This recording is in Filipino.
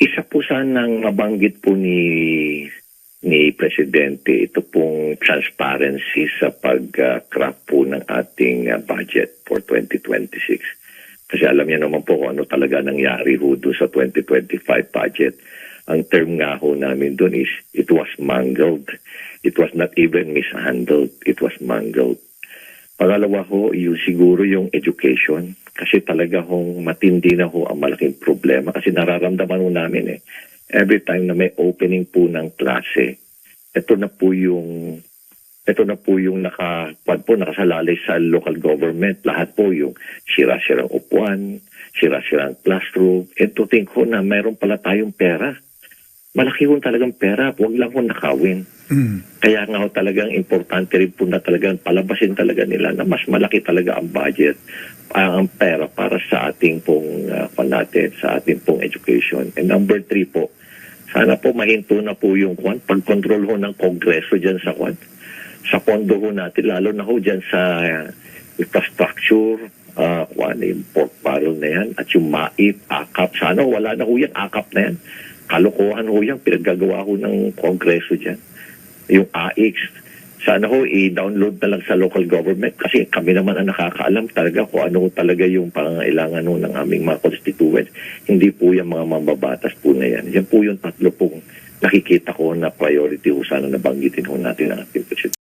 Isa po sanang mabanggit po ni ni Presidente ito pong transparency sa pag-craft po ng ating uh, budget for 2026. Kasi alam niya naman po kung ano talaga nangyari ho doon sa 2025 budget. Ang term nga ho namin doon is it was mangled. It was not even mishandled. It was mangled. Pangalawa ho, yung siguro yung education. Kasi talaga hong matindi na ho ang malaking problema. Kasi nararamdaman ho namin eh. Every time na may opening po ng klase, ito na po yung ito na po yung naka, po, nakasalalay sa local government. Lahat po yung sira-sirang upuan, sira-sirang classroom. Ito think ko na mayroon pala tayong pera. Malaki ho talagang pera. Huwag lang ho nakawin. Mm. Kaya nga ho talagang importante rin po na talagang palabasin talaga nila na mas malaki talaga ang budget, ah, ang pera para sa ating pong uh, natin, sa ating pong education. And number three po, sana po mahinto na po yung kwan, pag-control ho ng kongreso dyan sa kwan, sa pondo ho natin, lalo na ho dyan sa uh, infrastructure, uh, kwan, yung pork barrel na yan, at yung MAIP, AKAP, sana wala na ho yan, AKAP na yan. Kalokohan ho yan, pinaggagawa ho ng kongreso dyan yung AX. Sana ho i-download na lang sa local government kasi kami naman ang nakakaalam talaga kung ano talaga yung pangangailangan ho ng aming mga constituents. Hindi po yung mga mambabatas po na yan. Yan po yung tatlo pong nakikita ko na priority ho sana nabanggitin ho natin ang ating president.